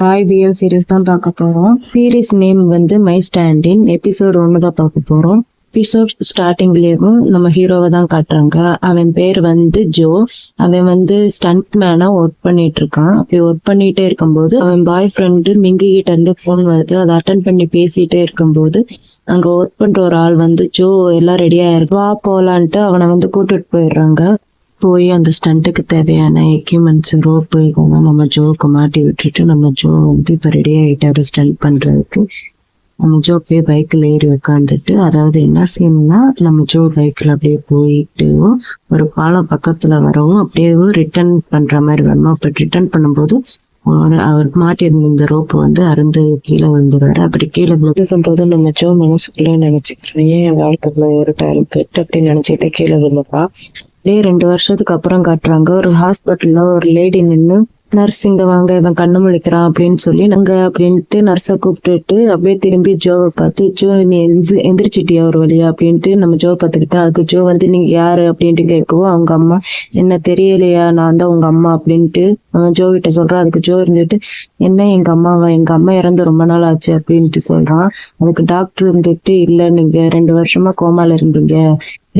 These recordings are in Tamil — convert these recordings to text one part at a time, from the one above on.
தாய் பிஎல் சீரீஸ் தான் பார்க்க போறோம். சீரீஸ் நேம் வந்து மை ஸ்டாண்டின் எபிசோட் ஒன்று தான் பார்க்க போறோம். எபிசோட் ஸ்டார்டிங்லேயும் நம்ம ஹீரோவை தான் காட்டுறாங்க. அவன் பேர் வந்து ஜோ. அவன் வந்து ஸ்டண்ட் மேனாக ஒர்க் பண்ணிட்டு இருக்கான். அப்படி ஒர்க் பண்ணிட்டே இருக்கும்போது அவன் பாய் ஃப்ரெண்டு மிங்கி கிட்ட இருந்து ஃபோன் வருது. அதை அட்டன் பண்ணி பேசிட்டே இருக்கும்போது அங்க ஒர்க் பண்ணுற ஒரு ஆள் வந்து ஜோ எல்லாம் ரெடியாக இருக்கு. வா போலான்ட்டு அவனை வந்து கூட்டிட்டு போயிடுறாங்க. போய் அந்த ஸ்டண்ட்டுக்கு தேவையான எக்யூப்மெண்ட்ஸ் ரோப்பு இதெல்லாம் நம்ம ஜோவுக்கு மாட்டி விட்டுட்டு நம்ம ஜோ வந்து இப்போ ரெடி ஆகிட்டாரு ஸ்டண்ட் பண்ணுறதுக்கு நம்ம ஜோ அப்படியே பைக்கில் ஏறி உட்காந்துட்டு அதாவது என்ன சீன்னா நம்ம ஜோ பைக்கில் அப்படியே போயிட்டு ஒரு பாலம் பக்கத்தில் வரவும் அப்படியே ரிட்டர்ன் பண்ணுற மாதிரி வரணும். அப்போ ரிட்டர்ன் பண்ணும்போது அவர் மாட்டியிருந்த இந்த ரோப்பு வந்து அருந்து கீழே விழுந்துருவாரு. அப்படி கீழே விழுந்துக்கும் போது நம்ம ஜோ மனசுக்குள்ளே நினைச்சுக்கிறோம் ஏன் என் வாழ்க்கைக்குள்ள இருட்டா இருக்கு அப்படின்னு நினைச்சிட்டு கீழே விழுந்துப்பா இதே ரெண்டு வருஷத்துக்கு அப்புறம் காட்டுறாங்க. ஒரு ஹாஸ்பிட்டல்ல ஒரு லேடி நின்று நர்ஸ் இங்க வாங்க இவன் கண்ணு முழிக்கிறான் அப்படின்னு சொல்லி நாங்க அப்படின்ட்டு நர்ஸை கூப்பிட்டுட்டு அப்படியே திரும்பி ஜோவை பார்த்து ஜோ நீ எந்திரி- எந்திரிச்சிட்டியா ஒரு வழியா? அப்படின்ட்டு நம்ம ஜோ பார்த்துக்கிட்டா அதுக்கு ஜோ வந்து நீங்க யாரு? அப்படின்ட்டு கேட்கவோ அவங்க அம்மா என்ன தெரியலையா நான் தான் உங்க அம்மா அப்படின்ட்டு அவன் ஜோ கிட்ட சொல்றான் அதுக்கு ஜோ இருந்துட்டு என்ன எங்க அம்மாவா? எங்க அம்மா இறந்து ரொம்ப நாள் ஆச்சு அப்படின்ட்டு சொல்றான் அதுக்கு டாக்டர் இருந்துட்டு இல்ல நீங்க ரெண்டு வருஷமா கோமால இருந்தீங்க.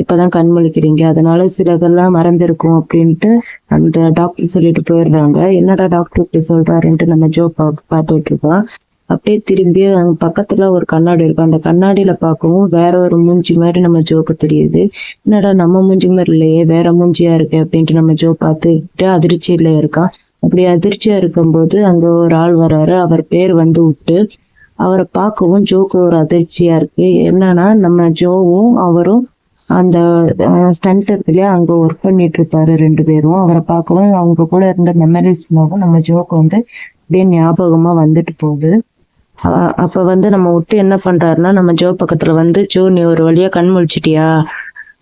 இப்பதான் கண் முழிக்கிறீங்க. அதனால சிலதெல்லாம் மறந்துருக்கும் அப்படின்ட்டு அந்த டாக்டர் சொல்லிட்டு போயிடுறாங்க. என்னடா டாக்டர் இப்படி சொல்றாருன்ட்டு நம்ம ஜோ பா பார்த்துட்டு இருக்கோம். அப்படியே திரும்பி அங்க பக்கத்துல ஒரு கண்ணாடி இருக்கும் அந்த கண்ணாடியில பார்க்கவும் வேற ஒரு மூஞ்சி மாதிரி நம்ம ஜோக்கு தெரியுது. என்னடா நம்ம மூஞ்சி மாதிரி இல்லையே வேற மூஞ்சியா இருக்கு அப்படின்ட்டு நம்ம ஜோ பார்த்துட்டு அதிர்ச்சியில இருக்கான் அப்படி அதிர்ச்சியா இருக்கும்போது அங்க ஒரு ஆள் வர்றாரு. அவர் பேர் வந்து விட்டு அவரை பார்க்கவும் ஜோக்கு ஒரு அதிர்ச்சியா இருக்கு. என்னன்னா நம்ம ஜோவும் அவரும் அந்த ஸ்டண்ட் இருக்கு இல்லையா ஒர்க் பண்ணிட்டு இருப்பாரு ரெண்டு பேரும். அவரை பார்க்கவும் அவங்க கூட இருந்த மெமரிஸ் நம்ம ஜோக்கு வந்து அப்படியே ஞாபகமா வந்துட்டு போகுது. அப்போ அப்ப வந்து நம்ம விட்டு என்ன பண்றாருன்னா நம்ம ஜோ பக்கத்துல வந்து ஜோ நீ ஒரு வழியா கண் முழிச்சிட்டியா?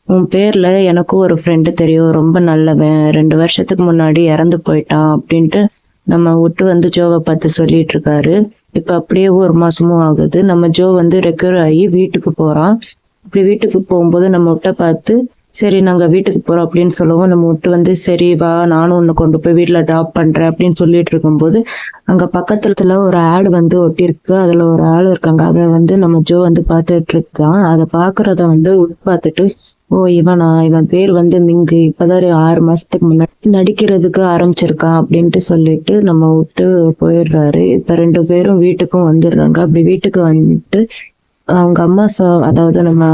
உன் பேர்ல எனக்கும் ஒரு ஃப்ரெண்டு தெரியும். ரொம்ப நல்லவன். ரெண்டு வருஷத்துக்கு முன்னாடி இறந்து போயிட்டான். அப்படின்ட்டு நம்ம விட்டு வந்து ஜோவை பார்த்து சொல்லிட்டு இருக்காரு இப்ப அப்படியே ஒரு மாசமும் ஆகுது. நம்ம ஜோ வந்து ரெக்கவர் ஆகி வீட்டுக்கு போறான். இப்படி வீட்டுக்கு போகும்போது நம்ம விட்ட பார்த்து சரி நாங்கள் வீட்டுக்கு போகிறோம் அப்படின்னு சொல்லவும். நம்ம விட்டு வந்து சரி வா நானும் உன்னை கொண்டு போய் வீட்டில் ட்ராப் பண்ணுறேன் அப்படின்னு சொல்லிட்டு இருக்கும்போது அங்கே பக்கத்துல ஒரு ஆடு வந்து ஒட்டியிருக்கு. அதில் ஒரு ஆள் இருக்காங்க. அதை வந்து நம்ம ஜோ வந்து பார்த்துட்டு இருக்கான். அதை பார்க்குறத வந்து பார்த்துட்டு ஓ இவனா? இவன் பேர் வந்து மிங்கு. இப்போதான் ஒரு ஆறு மாசத்துக்கு முன்னாடி நடிக்கிறதுக்கு ஆரம்பிச்சிருக்கான் அப்படின்ட்டு சொல்லிட்டு நம்ம விட்டு போயிடுறாரு. இப்போ ரெண்டு பேரும் வீட்டுக்கும் வந்துடுறாங்க. அப்படி வீட்டுக்கு வந்துட்டு அவங்க அம்மா சொ அதாவது நம்ம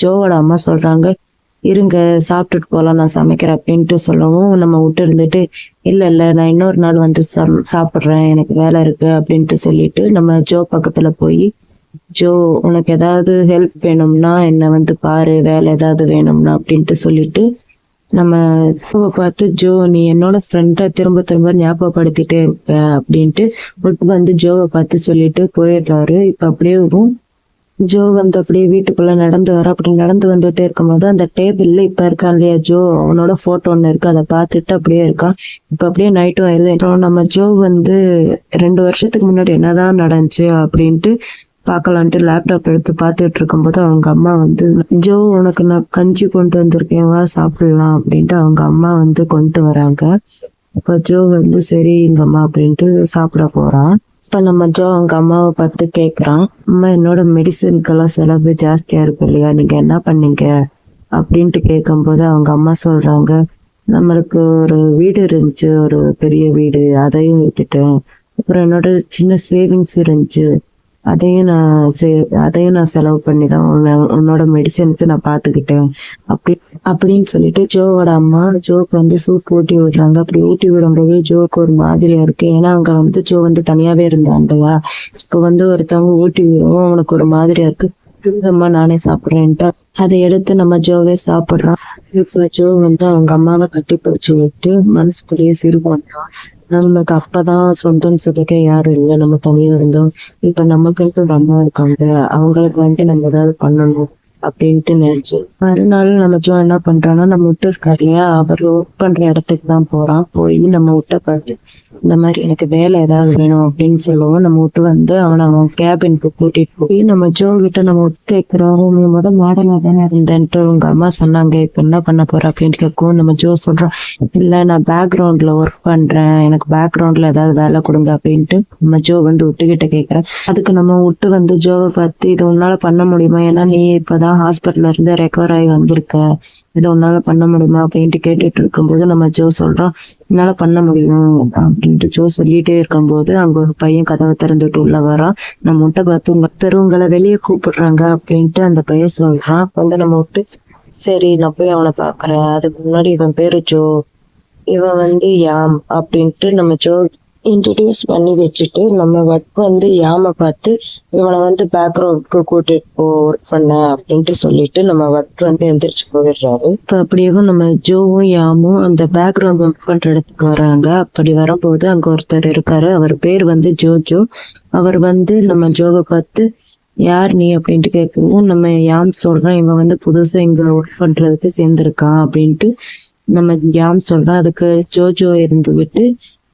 ஜோவோட அம்மா சொல்றாங்க இருங்க சாப்பிட்டுட்டு போகலாம் நான் சமைக்கிறேன் அப்படின்ட்டு சொல்லவும் நம்ம விட்டு இருந்துட்டு இல்லை இல்லை நான் இன்னொரு நாள் வந்து சம்- சாப்பிட்றேன் எனக்கு வேலை இருக்கு அப்படின்ட்டு சொல்லிட்டு நம்ம ஜோ பக்கத்துல போய் ஜோ உனக்கு ஏதாவது ஹெல்ப் வேணும்னா என்னை வந்து பாரு வேலை ஏதாவது வேணும்னா அப்படின்ட்டு சொல்லிட்டு நம்ம ஜோவை பார்த்து ஜோ நீ என்னோட ஃப்ரெண்டை திரும்ப திரும்ப ஞாபகப்படுத்திட்டே இருக்க அப்படின்ட்டு விட்டு வந்து ஜோவை பார்த்து சொல்லிட்டு போயிடுறாரு. இப்போ அப்படியே ஜோ வந்து அப்படியே வீட்டுக்குள்ள நடந்து வர அப்படி நடந்து வந்துட்டே இருக்கும்போது அந்த டேபிள்ல இப்ப இருக்கான் இல்லையா ஜோ? அவனோட போட்டோ ஒண்ணு இருக்கு. அதை பார்த்துட்டு அப்படியே இருக்கான். இப்ப அப்படியே நைட்டும் ஆயிடுது. அப்புறம் நம்ம ஜோ வந்து ரெண்டு வருஷத்துக்கு முன்னாடி என்னதான் நடந்துச்சு அப்படின்ட்டு பார்க்கலான்ட்டு லேப்டாப் எடுத்து பார்த்துட்டு இருக்கும்போது அவங்க அம்மா வந்து ஜோ உனக்கு நான் கஞ்சி கொண்டு வந்திருக்கேன். வா சாப்பிடலாம். அப்படின்ட்டு அவங்க அம்மா வந்து கொண்டு வராங்க. அப்போ ஜோ வந்து சரி எங்கம்மா அப்படின்ட்டு சாப்பிட போறான். இப்போ நம்ம ஜோ அவங்க அம்மாவை பார்த்து கேட்குறான் அம்மா என்னோட மெடிசனுக்கெல்லாம் செலவு ஜாஸ்தியாக இருக்கு இல்லையா? நீங்கள் என்ன பண்ணீங்க? அப்படின்ட்டு கேட்கும்போது அவங்க அம்மா சொல்கிறாங்க நம்மளுக்கு ஒரு வீடு இருந்துச்சு ஒரு பெரிய வீடு அதையும் விற்றுட்டேன் அப்புறம் என்னோட சின்ன சேவிங்ஸ் இருந்துச்சு. அதையும் நான் சே- அதையும் நான் செலவு பண்ணி தான் உன்னை- உன்னோட மெடிசனுக்கு நான் பார்த்துக்கிட்டேன் அப்படி அப்படின்னு சொல்லிட்டு ஜோவோட அம்மா ஜோக்கு வந்து சூப் ஊட்டி விடுறாங்க. அப்படி ஊட்டி விடும்போது ஜோக்கு ஒரு மாதிரியா இருக்கு. ஏன்னா அங்க வந்து ஜோ வந்து தனியாவே இருந்தாங்கயா இப்போ வந்து ஒருத்தவங்க ஊட்டி விடுவோம் அவனுக்கு ஒரு மாதிரியா இருக்கு. அம்மா நானே சாப்பிட்றேன்ட்டு. அதை எடுத்து நம்ம ஜோவே சாப்பிடுறான். இப்போ ஜோ வந்து அவங்க அம்மாவை கட்டி பிடிச்சி விட்டு மனசுக்குள்ளேயே சிறு பண்றான் நம்மளுக்கு அப்பதான் சொந்தம்னு சொல்லிக்க யாரும் இல்லை. நம்ம தனியா இருந்தோம். இப்ப நமக்குன்ட்டு ஒரு அம்மா இருக்காங்க. அவங்களுக்கு வந்துட்டு நம்ம ஏதாவது பண்ணணும். அப்படின்ட்டு நினைச்சு. மறுநாள் நம்ம ஜோ என்ன பண்றான்னா நம்ம விட்டு இருக்காரு இல்லையா அவர் ஒர்க் பண்ற இடத்துக்கு தான் போறான். போய் நம்ம விட்ட பார்த்து இந்த மாதிரி எனக்கு வேலை ஏதாவது வேணும் அப்படின்னு சொல்லுவோம். நம்ம விட்டு வந்து அவனை அவன் கேபினுக்கு கூட்டிட்டு போய் நம்ம ஜோ கிட்ட நம்ம விட்டு கேட்கிறோம் நீ முத மாடலா தானே இருந்தேன்ட்டு உங்க அம்மா சொன்னாங்க. இப்ப என்ன பண்ண போற அப்படின்னு கேட்கும் நம்ம ஜோ சொல்றோம் இல்ல நான் பேக்ரவுண்ட்ல ஒர்க் பண்றேன். எனக்கு பேக்ரவுண்ட்ல ஏதாவது வேலை கொடுங்க அப்படின்ட்டு நம்ம ஜோ வந்து விட்டுக்கிட்ட கேட்கிறேன் அதுக்கு நம்ம விட்டு வந்து ஜோவை பார்த்து இது உன்னால பண்ண முடியுமா? ஏன்னா நீ இப்பதான் ஹாஸ்பிட்டல்ல இருந்து ரெக்கவர் ஆகி வந்திருக்க. ஏதோ உன்னால பண்ண முடியுமா அப்படின்ட்டு கேட்டுட்டு இருக்கும்போது நம்ம ஜோ சொல்றோம். என்னால பண்ண முடியும்? அப்படின்ட்டு ஜோ சொல்லிட்டே இருக்கும்போது அங்க ஒரு பையன் கதவை திறந்துட்டு உள்ள வரான். நம்ம முட்டை பார்த்து உங்க தெருவுங்களை வெளியே கூப்பிடுறாங்க அப்படின்ட்டு அந்த பையன் சொல்றான். வந்து நம்ம விட்டு சரி நான் போய் அவனை பாக்குறேன் அதுக்கு முன்னாடி இவன் பேரு ஜோ. இவன் வந்து யாம் அப்படின்ட்டு நம்ம ஜோ இன்ட்ரடியூஸ் பண்ணி வச்சுட்டு நம்ம வட் வந்து யாம பார்த்து இவனை வந்து பேக்ரவுண்ட்க்கு கூட்டிட்டு போ ஒர்க் பண்ண அப்படின்ட்டு சொல்லிட்டு நம்ம வட் வந்து எந்திரிச்சு போயிடுறாரு. இப்போ அப்படியேவும் நம்ம ஜோவும் யாமும் அந்த பேக்ரவுண்ட் ஒர்க் பண்ற இடத்துக்கு வராங்க. அப்படி வரும்போது அங்க ஒருத்தர் இருக்காரு. அவர் பேர் வந்து ஜோஜோ. அவர் வந்து நம்ம ஜோவை பார்த்து யார் நீ? அப்படின்ட்டு கேட்கவும் நம்ம யாம் சொல்றோம் இவன் வந்து புதுசா இங்க ஒர்க் பண்றதுக்கு சேர்ந்திருக்கான். அப்படின்ட்டு நம்ம யாம் சொல்றோம் அதுக்கு ஜோஜோ இருந்து விட்டு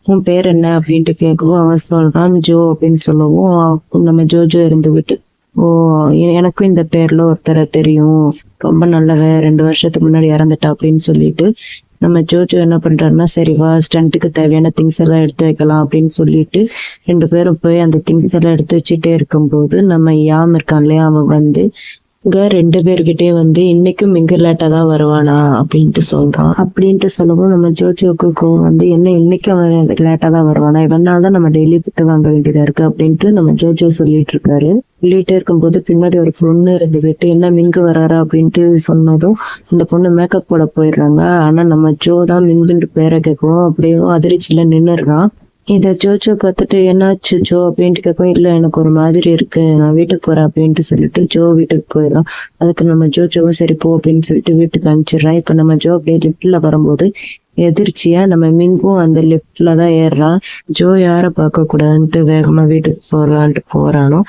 உன் பேர் என்ன அப்படின்ட்டு கேட்கவும் அவன் சொல்றான் ஜோ அப்படின்னு சொல்லவும் நம்ம ஜோஜோ இருந்து விட்டு ஓ எனக்கும் இந்த பேர்ல ஒருத்தரை தெரியும். ரொம்ப நல்லவன் ரெண்டு வருஷத்துக்கு முன்னாடி இறந்துட்டா அப்படின்னு சொல்லிட்டு நம்ம ஜோஜோ என்ன பண்றாருன்னா சரி வா ஸ்டண்ட்டுக்கு தேவையான திங்ஸ் எல்லாம் எடுத்து வைக்கலாம் அப்படின்னு சொல்லிட்டு ரெண்டு பேரும் போய் அந்த திங்ஸ் எல்லாம் எடுத்து வச்சுட்டே இருக்கும்போது நம்ம யாம் இருக்கான் இல்லையா அவன் வந்து க ரெண்டு பேர்கிட்டே வந்து இன்னைக்கும் மிங்க தான் வருவானா அப்படின்ட்டு சொல்றான். அப்படின்ட்டு சொல்லவும் நம்ம ஜோஜோக்குக்கும் வந்து என்ன இன்னைக்கும் அவன் லேட்டா தான் வருவானா இவனால தான் நம்ம டெய்லி திட்டு வாங்க வேண்டியதா இருக்கு அப்படின்ட்டு நம்ம ஜோஜோ சொல்லிட்டு இருக்காரு. சொல்லிட்டே இருக்கும்போது பின்னாடி ஒரு பொண்ணு இருந்துகிட்டு என்ன மிங்கு வராரா அப்படின்ட்டு சொன்னதும் இந்த பொண்ணு மேக்கப் போட போயிடுறாங்க. ஆனா நம்ம ஜோ தான் மிங்குன்ட்டு பேரை கேட்கவும் அப்படியே அதிர்ச்சியில நின்னுடுறான். இத ஜோஜோ பார்த்துட்டு என்னாச்சு ஜோ? அப்படின்ட்டு கேட்கும் இல்லை எனக்கு ஒரு மாதிரி இருக்கு. நான் வீட்டுக்கு போறேன் அப்படின்ட்டு சொல்லிட்டு ஜோ வீட்டுக்கு போயிடலாம் அதுக்கு நம்ம ஜோஜோவும் சரி போ அப்படின்னு சொல்லிட்டு வீட்டுக்கு அனுப்பிச்சிடுறான். இப்ப நம்ம ஜோ அப்படியே லிஃப்ட்ல வரும்போது எதிர்ச்சியா நம்ம மிங்கும் அந்த லிஃப்ட்ல தான் ஏறுறான். ஜோ யார பார்க்க கூடாதுன்ட்டு வேகமா வீட்டுக்கு போறான்ட்டு போறானோ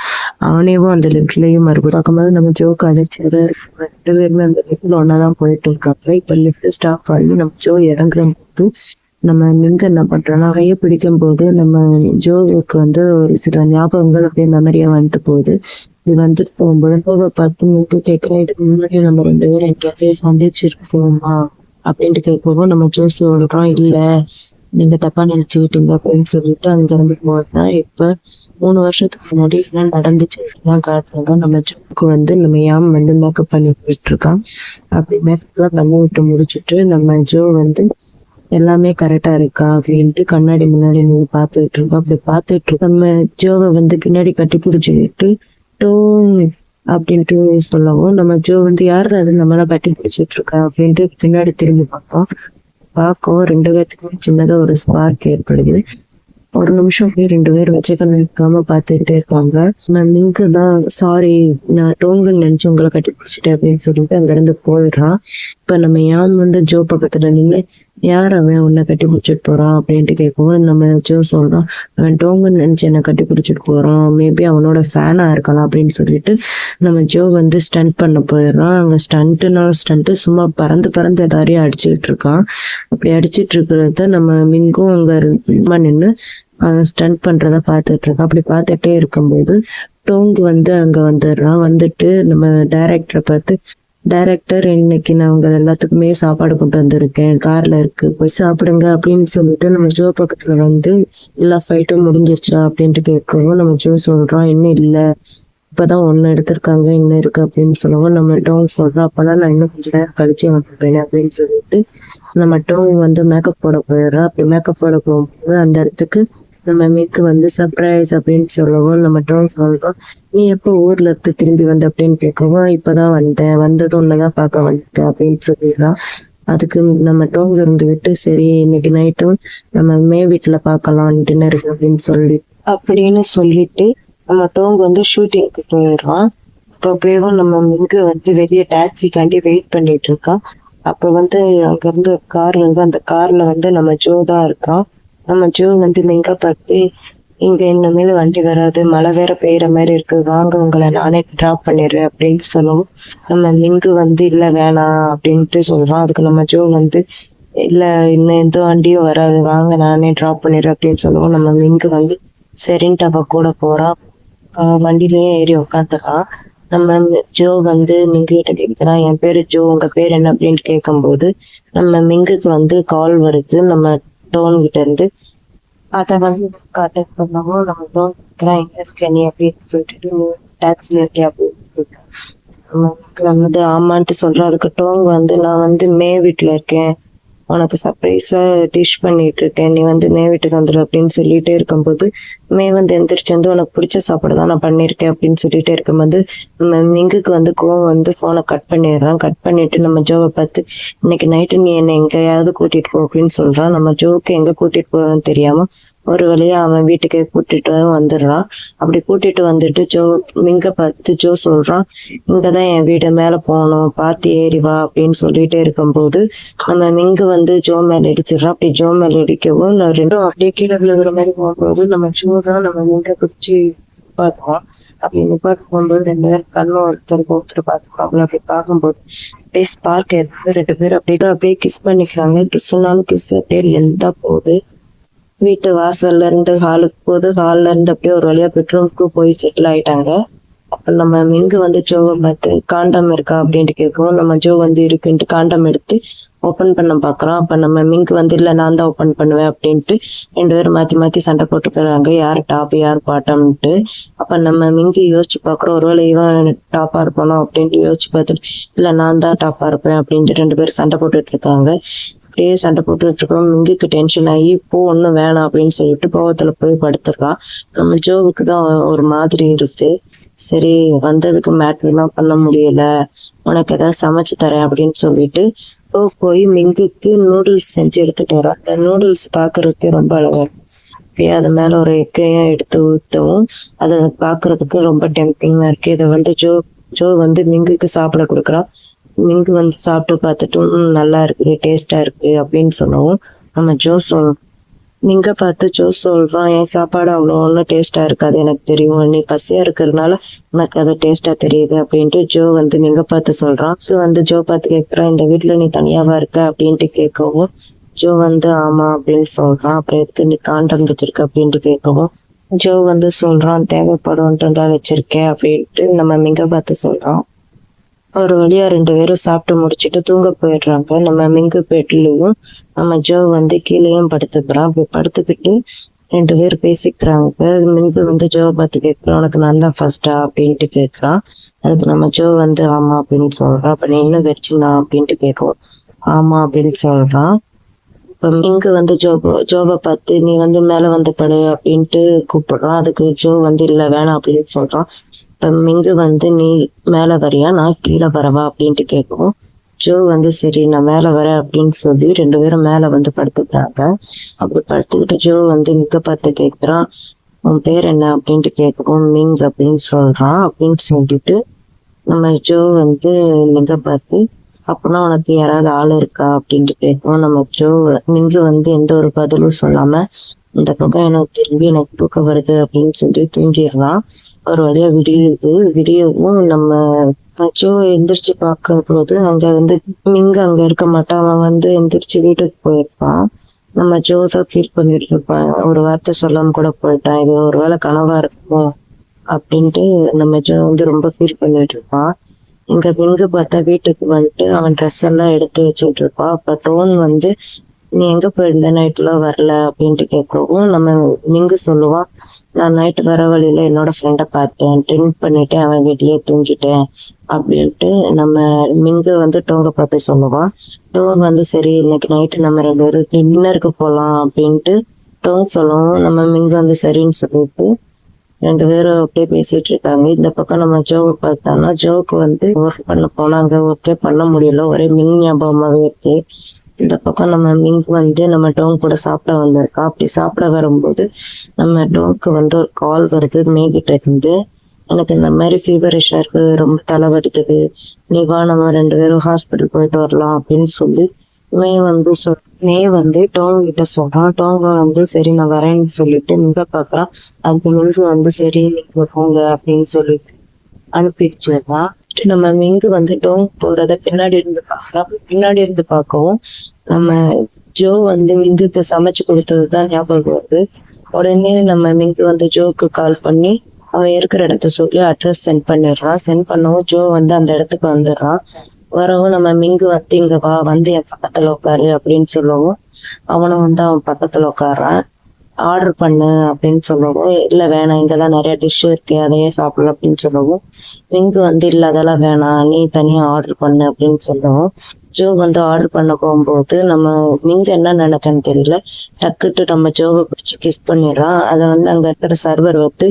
அவனேவும் அந்த லிஃப்ட்லயும் மறுபடியும் பார்க்கும்போது நம்ம ஜோக்கு அதிர்ச்சியா தான் இருக்கு. ரெண்டு பேருமே அந்த லிஃப்ட்ல ஒன்னாதான் போயிட்டு இருக்காங்க இப்ப லிஃப்ட் ஸ்டாப் ஆகி நம்ம ஜோ இறங்குற போது நம்ம லிங்க் என்ன பண்றோம்னா கையை பிடிக்கும் போது நம்ம ஜோவுக்கு வந்து ஒரு சில ஞாபகங்கள் அப்படியே மெமரியா வந்துட்டு போகுது. இப்படி வந்துட்டு போகும்போது போக பார்த்து மிங்க கேட்கிறேன். இதுக்கு முன்னாடி நம்ம ரெண்டு பேரும் எங்கேயாச்சும் சந்திச்சிருக்கோமா அப்படின்ட்டு கேட்கவும் நம்ம ஜோ சொல்றோம் இல்ல நீங்க தப்பா நினைச்சுக்கிட்டீங்க அப்படின்னு சொல்லிட்டு அங்க இருந்து போனா இப்ப மூணு வருஷத்துக்கு முன்னாடி என்ன நடந்துச்சு தான் காட்டுறாங்க நம்ம ஜோக்கு வந்து நம்ம ஏன் வந்து மேக்கப் பண்ணி விட்டுருக்கான் அப்படி மேக்கப் எல்லாம் பண்ணி விட்டு முடிச்சுட்டு நம்ம ஜோ வந்து எல்லாமே கரெக்டா இருக்கா அப்படின்ட்டு கண்ணாடி முன்னாடி நீங்க பாத்துட்டு இருக்கோம் அப்படி பாத்துட்டு இருக்கோம் நம்ம ஜோவை வந்து பின்னாடி கட்டி பிடிச்சிட்டு டோங் அப்படின்ட்டு சொல்லவும் நம்ம ஜோ வந்து யார் அது நம்மள கட்டி பிடிச்சிட்டு இருக்கா அப்படின்ட்டு பின்னாடி திரும்பி பார்ப்போம். பார்க்கவும் ரெண்டு பேர்த்துக்குமே சின்னதா ஒரு ஸ்பார்க் ஏற்படுது. ஒரு நிமிஷம் போய் ரெண்டு பேர் வச்சு கண்ணு வைக்காம பார்த்துக்கிட்டே இருப்பாங்க. நான் நீங்க தான் சாரி நான் டோங்கன் நினைச்சு உங்களை கட்டி பிடிச்சிட்டேன் அப்படின்னு சொல்லிட்டு அங்க இருந்து போயிடுறான். இப்ப நம்ம ஏன் வந்து ஜோ பக்கத்துல நின்று யார் அவன் உன்னை கட்டி பிடிச்சிட்டு போறான் அப்படின்ட்டு கேட்கும்போது நம்ம ஜோ சொல்றான். அவன் டோங்குன்னு நினைச்சு என்ன கட்டி பிடிச்சிட்டு போறான். மேபி அவனோட ஃபேனா இருக்கலாம் அப்படின்னு சொல்லிட்டு நம்ம ஜோ வந்து ஸ்டண்ட் பண்ண போயிடுறான். அவங்க ஸ்டண்ட்னால ஸ்டண்ட்டு சும்மா பறந்து பறந்து எல்லாரையும் அடிச்சுக்கிட்டு இருக்கான். அப்படி அடிச்சிட்டு இருக்கிறத நம்ம மிங்கும் அங்கே சும்மா நின்று அவன் ஸ்டண்ட் பண்றத பார்த்துட்டு இருக்கான். அப்படி பார்த்துட்டே இருக்கும்போது டோங் வந்து அங்க வந்துடுறான். வந்துட்டு நம்ம டைரக்டரை பார்த்து டைரக்டர் இன்னைக்கு நான் உங்க எல்லாத்துக்குமே சாப்பாடு கொண்டு வந்திருக்கேன். கார்ல இருக்கு. போய் சாப்பிடுங்க அப்படின்னு சொல்லிட்டு நம்ம ஜோ பக்கத்துல வந்து எல்லா ஃபைட்டும் முடிஞ்சிருச்சா? அப்படின்ட்டு கேட்கவும் நம்ம ஜோ சொல்றோம் இன்னும் இல்லை. இப்பதான் ஒண்ணு எடுத்திருக்காங்க இன்னும் இருக்கு அப்படின்னு சொல்லவும் நம்ம டோங் சொல்றோம் அப்பதான் நான் இன்னும் கொஞ்ச நேரம் கழிச்சு வந்துடுறேன் அப்படின்னு சொல்லிட்டு நம்ம டோங் வந்து மேக்கப் போட போயிடுறோம் அப்படி மேக்கப் போட போகும்போது அந்த இடத்துக்கு நம்ம மிக்கு வந்து சர்ப்ரைஸ் அப்படின்னு சொல்லவும் நம்ம டோங் சொல்றோம். நீ எப்போ ஊர்ல இருந்து திரும்பி வந்த அப்படின்னு கேட்கவும் இப்பதான் வந்தேன். வந்ததும் தான் பார்க்க வந்துட்டேன் அப்படின்னு சொல்லிடுறான். அதுக்கு நம்ம டோங் இருந்துக்கிட்டு சரி இன்னைக்கு நைட்டும் நம்ம மே வீட்டுல பார்க்கலாம் டின்னருக்கு அப்படின்னு சொல்லி அப்படின்னு சொல்லிட்டு நம்ம டோங் வந்து ஷூட்டிங்க்கு போயிடுறான். இப்போ அப்படியே நம்ம மிங்கு வந்து வெளியே டாக்ஸிக்காண்டி வெயிட் பண்ணிட்டு இருக்கான். அப்போ வந்து அங்க இருந்து கார் வந்து அந்த கார்ல வந்து நம்ம ஜோ தான் இருக்கான். நம்ம ஜோ வந்து மிங்க பார்த்து இங்க இனிமேல் வண்டி வராது மழை வேற பெய்கிற மாதிரி இருக்கு. வாங்க உங்களை நானே டிராப் பண்ணிடுறேன் அப்படின்னு சொல்லவும் நம்ம லிங்கு வந்து இல்ல வேணாம் அப்படின்ட்டு சொல்றான். அதுக்கு நம்ம ஜோ வந்து இல்ல இன்னும் எந்த வண்டியும் வராது. வாங்க நானே டிராப் பண்ணிடுறேன் அப்படின்னு சொல்லவும் நம்ம லிங்கு வந்து சரின்ட்டு அவ கூட போறான். வண்டிலேயே வண்டியிலயே ஏறி உட்காந்துக்கலாம் நம்ம ஜோ வந்து மிங்குகிட்ட கேட்குறான் என் பேரு ஜோ உங்க பேர் என்ன? அப்படின்னு கேட்கும்போது நம்ம மிங்குக்கு வந்து கால் வருது. நம்ம டோன் கிட்ட இருந்து அதை வந்து கான்டாக்ட் பண்ணவும் நம்ம டோன் கேட்கிறேன் எங்க இருக்க நீ அப்படின்னு சொல்லிட்டு டாக்ஸில இருக்கே அப்படின்னு கேட்கிறேன். நமக்கு வந்து ஆமான்ட்டு சொல்றோம் அதுக்கு டோங் வந்து நான் வந்து மே வீட்டுல இருக்கேன் உனக்கு சர்ப்ரைஸா டிஷ் பண்ணிட்டு இருக்கேன் நீ வந்து மே வீட்டுக்கு வந்துடு அப்படின்னு சொல்லிட்டே இருக்கும்போது மே வந்து எந்திரிச்சு வந்து உனக்கு பிடிச்ச சாப்பாடு தான் நான் பண்ணியிருக்கேன் அப்படின்னு சொல்லிட்டே இருக்கும்போது நம்ம மிங்குக்கு வந்து கோவம் வந்து ஃபோனை கட் பண்ணிடுறான். கட் பண்ணிட்டு நம்ம ஜோவை பார்த்து இன்னைக்கு நைட்டு நீ என்னை எங்கேயாவது கூட்டிட்டு போ அப்படின்னு சொல்றான். நம்ம ஜோவுக்கு எங்க கூட்டிட்டு போறோம்னு தெரியாம ஒரு வழியா அவன் வீட்டுக்கே கூட்டிட்டு வந்துடுறான். அப்படி கூட்டிட்டு வந்துட்டு ஜோ மிங்க பார்த்து ஜோ சொல்றான் இங்கதான் என் வீடு மேல போகணும். பார்த்து ஏறி வா அப்படின்னு சொல்லிட்டே இருக்கும்போது நம்ம மிங்கு வந்து ஜோ மேல இடிச்சிடுறான் அப்படி ஜோ மேல அடிக்கவும் நான் ரெண்டும் அப்படியே கீழே விழுகிற மாதிரி போகும்போது நம்ம ஷூ தான் நம்ம எங்க பிடிச்சி பார்த்தோம் அப்படி நிப்பாட்டு போகும்போது ரெண்டு பேரும் கண்ணும் ஒருத்தருக்கு ஒருத்தர் பார்த்துப்பாங்க. அப்படி பார்க்கும்போது அப்படியே ஸ்பார்க் ஏற்பட்டு ரெண்டு பேரும் அப்படியே அப்படியே கிஸ் பண்ணிக்கிறாங்க. கிஸ்னாலும் கிஸ் அப்படியே லென்த்தா போகுது. வீட்டு வாசல்ல இருந்து ஹாலுக்கு போகுது. ஹால்ல இருந்து அப்படியே ஒரு வழியா பெட்ரூம்க்கு போய் செட்டில் ஆயிட்டாங்க. அப்போ நம்ம மிங்கு வந்து ஜோவை பார்த்து காண்டம் இருக்கா? அப்படின்ட்டு கேட்கவும் நம்ம ஜோ வந்து இருக்குன்ட்டு காண்டம் எடுத்து ஓப்பன் பண்ண பார்க்குறோம் அப்போ நம்ம மிங்க் வந்து இல்லை நான் தான் ஓப்பன் பண்ணுவேன் அப்படின்ட்டு ரெண்டு பேரும் மாற்றி மாற்றி சண்டை போட்டுக்கிறாங்க. யார் டாப் யார் பாட்டம்ட்டு அப்போ நம்ம மிங்கு யோசிச்சு பார்க்குறோம் ஒருவேளை இவன் டாப்பாக இருப்பானோ? அப்படின்ட்டு யோசிச்சு பார்த்துட்டு இல்லை நான் தான் டாப்பாக இருப்பேன் அப்படின்ட்டு ரெண்டு பேரும் சண்டை போட்டுட்டு இருக்காங்க. அப்படியே சண்டை போட்டுட்டு இருக்கோம் மிங்குக்கு டென்ஷன் ஆகி இப்போ ஒன்றும் வேணாம் அப்படின்னு சொல்லிட்டு கோவத்தில் போய் படுத்துடுறான். நம்ம ஜோவுக்கு தான் ஒரு மாதிரி இருக்கு. சரி வந்ததுக்கு மேட்ரிலாம் பண்ண முடியல. உனக்கு ஏதாவது சமைச்சு தரேன் அப்படின்னு சொல்லிட்டு ஜோ போய் மிங்குக்கு நூடுல்ஸ் செஞ்சு எடுத்துட்டு வரோம் அந்த நூடுல்ஸ் பார்க்கறதுக்கு ரொம்ப அழகா அப்படியே அது மேல ஒரு எக்கையும் எடுத்து ஊத்தவும் அது பார்க்குறதுக்கு ரொம்ப டெம்டிங்கா இருக்கு. இதை வந்து ஜோ ஜோ வந்து மிங்குக்கு சாப்பிட கொடுக்குறான் மிங்கு வந்து சாப்பிட்டு பார்த்துட்டு "ம், நல்லா இருக்கு டேஸ்டா இருக்கு அப்படின்னு சொல்லவும் நம்ம ஜோ சொல் நீங்க பார்த்து ஜோ சொல்றான் என் சாப்பாடு அவ்வளோ ஒன்றும் டேஸ்டா இருக்காது. எனக்கு தெரியும். நீ பசியா இருக்கிறதுனால உனக்கு அது டேஸ்டா தெரியுது அப்படின்ட்டு ஜோ வந்து நீங்க பார்த்து சொல்றான். ஜோ வந்து ஜோ பார்த்து கேட்குறான் இந்த வீட்டில் நீ தனியாவா இருக்க அப்படின்ட்டு கேட்கவும் ஜோ வந்து ஆமா அப்படின்னு சொல்றான். அப்புறம் எதுக்கு நீ காண்டம் வச்சிருக்க அப்படின்ட்டு கேட்கவும் ஜோ வந்து சொல்றான் தேவைப்படும்ன்ட்டு தான் வச்சிருக்கேன் அப்படின்ட்டு நம்ம மிங்க பார்த்து சொல்கிறோம் ஒரு வழியா ரெண்டு பேரும் சாப்பிட்டு முடிச்சுட்டு தூங்க போயிடுறாங்க. நம்ம மிங்கு பெட்லயும் நம்ம ஜோ வந்து கீழேயும் படுத்துக்கிறான். அப்படி படுத்துக்கிட்டு ரெண்டு பேர் பேசிக்கிறாங்க. மிங்கு வந்து ஜோ பார்த்து கேட்குறான். உனக்கு நல்லா ஃபர்ஸ்டா அப்படின்ட்டு கேட்குறான். அதுக்கு நம்ம ஜோ வந்து ஆமா அப்படின்னு சொல்றான் அப்ப நீ இன்னும் வெறிச்சுனா அப்படின்ட்டு கேட்கும் ஆமா அப்படின்னு சொல்றான் இப்ப மிங்கு வந்து ஜோ ஜோவை பார்த்து நீ வந்து மேல வந்து படு அப்படின்ட்டு கூப்பிடுறான். அதுக்கு ஜோ வந்து இல்லை வேணாம் அப்படின்னு சொல்றான். மிங்கு வந்து நீ மேலே வரியா? நான் கீழே வரவா? அப்படின்ட்டு கேட்கும் ஜோ வந்து சரி நான் மேலே வரேன் அப்படின்னு சொல்லி ரெண்டு பேரும் மேலே வந்து படுத்துக்கிறாங்க. அப்படி படுத்துக்கிட்டு ஜோ வந்து மிக்க பார்த்து கேட்குறான். உன் பேர் என்ன? அப்படின்ட்டு கேட்கவும் மிங் அப்படின்னு சொல்கிறான் அப்படின்னு சொல்லிட்டு நம்ம ஜோ வந்து மிங்க பார்த்து அப்படின்னா உனக்கு யாராவது ஆள் இருக்கா? அப்படின்ட்டு கேட்கும் நம்ம ஜோ மிங்கு வந்து எந்த ஒரு பதிலும் சொல்லாமல் இந்த பக்கம் எனக்கு திரும்பி எனக்கு தூக்கம் வருது அப்படின்னு சொல்லி தூங்கிடுறான். ஒரு வழியா விடியுது. விடியவும் நம்ம ஜோ எந்திரிச்சு பார்க்கும் போது அங்க வந்து மிங்க அங்க இருக்க மாட்டான். அவன் வந்து எந்திரிச்சு வீட்டுக்கு போயிருப்பான். நம்ம ஜோ தான் ஃபீல் பண்ணிட்டு இருப்பான். ஒரு வார்த்தை சொல்லாம கூட போயிட்டான். இது ஒரு வேளை கனவா இருக்கும் அப்படின்ட்டு நம்ம ஜோ வந்து ரொம்ப ஃபீல் பண்ணிட்டு இருப்பான். இங்க மிங்கு பார்த்தா வீட்டுக்கு வந்துட்டு அவன் ட்ரெஸ் எல்லாம் எடுத்து வச்சுட்டு இருப்பான். அப்ப டோன் வந்து நீ எங்க போயிருந்த நைட்ல வரல அப்படின்ட்டு கேட்கவும் நம்ம மிங்கு சொல்லுவான் நான் நைட்டு வர வழியில என்னோட ஃப்ரெண்டை பார்த்தேன். ட்ரிங்க் பண்ணிட்டு அவன் வீட்லயே தூங்கிட்டேன். அப்படின்ட்டு நம்ம மிங்கு வந்து டோங்க பார்த்து சொல்லுவான் டோங் வந்து சரி இன்னைக்கு நைட்டு நம்ம ரெண்டு பேரும் டின்னருக்கு போகலாம் அப்படின்ட்டு டோங் சொல்லவும் நம்ம மிங்கு வந்து சரின்னு சொல்லிட்டு ரெண்டு பேரும் அப்படியே பேசிட்டு இருக்காங்க. இந்த பக்கம் நம்ம ஜோவை பார்த்தோம்னா ஜோவுக்கு வந்து ஒர்க் பண்ண போனாங்க. ஒர்க்கே பண்ண முடியல. ஒரே மின் ஞாபகமாகவே இருக்கு. இந்த பக்கம் நம்ம மிங்க் வந்து நம்ம டோங் கூட சாப்பிட வந்திருக்கா? அப்படி சாப்பிட வரும்போது நம்ம டோங்க்கு வந்து ஒரு கால் வருது. மேகிட்ட இருந்து எனக்கு இந்த மாதிரி ஃபீவரிஷா இருக்கு ரொம்ப தலைவடிக்குது நீ வா நம்ம ரெண்டு பேரும் ஹாஸ்பிட்டல் போயிட்டு வரலாம். அப்படின்னு சொல்லி மே வந்து சொல் மே வந்து டோங் கிட்ட சொல்றான் டோங்க வந்து சரி நான் வரேன்னு சொல்லிட்டு மிக பாக்குறான் அதுக்கு மிங்கு வந்து சரி நீங்க போங்க அப்படின்னு சொல்லிட்டு அனுப்பி வச்சிடுறான் நம்ம மிங்கு வந்து போறத பின்னாடி இருந்து பார்க்கலாம் பின்னாடி இருந்து பார்க்கவும் நம்ம ஜோ வந்து மிங்குக்கு சமைச்சு கொடுத்தது தான் ஞாபகம் வருது. உடனே நம்ம மிங்கு வந்து ஜோக்கு கால் பண்ணி அவன் இருக்கிற இடத்த சொல்லி அட்ரஸ் சென்ட் பண்ணிடுறான். சென்ட் பண்ணவும் ஜோ வந்து அந்த இடத்துக்கு வந்துடுறான். வரவும் நம்ம மிங்கு வந்து இங்க வா வந்து என் பக்கத்துல உட்காரு அப்படின்னு சொல்லவும் அவனும் வந்து அவன் பக்கத்துல உட்காடுறான் ஆர்டர் பண்ணு அப்படின்னு சொல்லவும் இல்லை வேணாம் இங்கே தான் நிறையா டிஷ்ஷு இருக்கு அதையே சாப்பிடல அப்படின்னு சொல்லவும் விங்கு வந்து இல்லை அதெல்லாம் வேணாம் நீ தனியாக ஆர்டர் பண்ணு அப்படின்னு சொல்லவும் ஜோ வந்து ஆர்டர் பண்ண போகும்போது நம்ம மிங்க என்ன நினைச்சான்னு தெரியல. டக்குட்டு நம்ம ஜோவை பிடிச்சி கிஸ் பண்ணிடுறான். அதை வந்து அங்கே இருக்கிற சர்வர் வந்து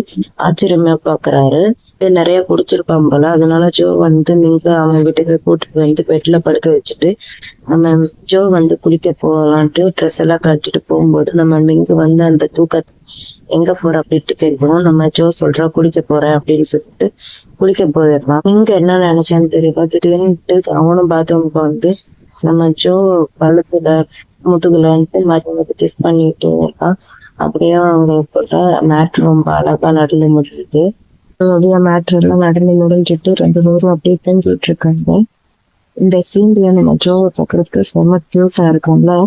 ஆச்சரியமாக பார்க்குறாரு நிறைய குடிச்சிருப்பான் போல. அதனால ஜோ வந்து மிங்க அவன் வீட்டுக்கு கூட்டிட்டு வந்து பெட்ல படுக்க வச்சுட்டு நம்ம ஜோ வந்து குளிக்க போகலான்ட்டு ட்ரெஸ் எல்லாம் கட்டிட்டு போகும்போது நம்ம மிங்க வந்து அந்த தூக்கத்தை எங்க போற அப்படின்ட்டு கேட்கணும் நம்ம ஜோ சொல்றா குளிக்க போறேன் அப்படின்னு சொல்லிட்டு குளிக்க போயிடுறான். இங்க என்ன நினைச்சான்னு தெரியுமா? திடீர்னுட்டு அவனும் பாத்ரூமுக்கு வந்து நம்ம ஜோ பழுத்துல முதுகுலன்ட்டு மாற்றி மாற்றி கிஸ் பண்ணிட்டு இருக்கான். அப்படியே அவங்க போட்ட மேட்ரு ரொம்ப அழகா நடந்து முடியுது. அப்படியே மேட்ரு எல்லாம் நடந்து முடிஞ்சிட்டு ரெண்டு பேரும் அப்படியே தங்கிட்டு இருக்காங்க. இந்த சீன்ல நம்ம ஜோவை பார்க்கறதுக்கு செம்ம கியூட்டா இருக்கும்ல.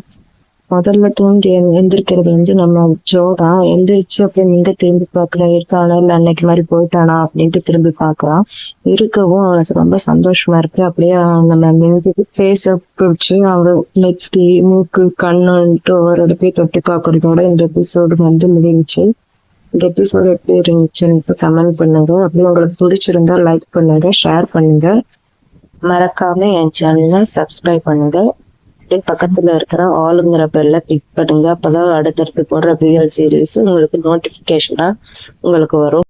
முதல்ல தூங்கி எந்~ எந்திரிக்கிறது வந்து நம்ம ஜோ தான். எந்திரிச்சு அப்படியே நீங்க திரும்பி பார்க்கலாம் இருக்கானா இல்ல அன்னைக்கு மாதிரி போயிட்டானா அப்படின்ட்டு திரும்பி பார்க்கலாம். இருக்கவும் அவனுக்கு ரொம்ப சந்தோஷமா இருக்கு. அப்படியே நம்ம நினைஞ்சு ஃபேஸ பிடிச்சி அவரு நெத்தி மூக்கு கண்ணுன்ட்டு ஒவ்வொரு இடத்தையும் தொட்டி பார்க்கறதோட இந்த எபிசோடு வந்து முடிஞ்சுச்சு. எபிசோடு எப்படி இருந்துச்சுன்னு கமெண்ட் பண்ணுங்க. அப்படியே உங்களுக்கு பிடிச்சிருந்தா லைக் பண்ணுங்க ஷேர் பண்ணுங்க. மறக்காம என் சேனலை சப்ஸ்கிரைப் பண்ணுங்க. அப்படியே பக்கத்துல இருக்கிற ஆளுங்கிற பெல்ல கிளிக் பண்ணுங்க. அப்பதான் அடுத்தடுத்து போடுற பிஎல் சீரீஸ் உங்களுக்கு நோட்டிபிகேஷனா உங்களுக்கு வரும்.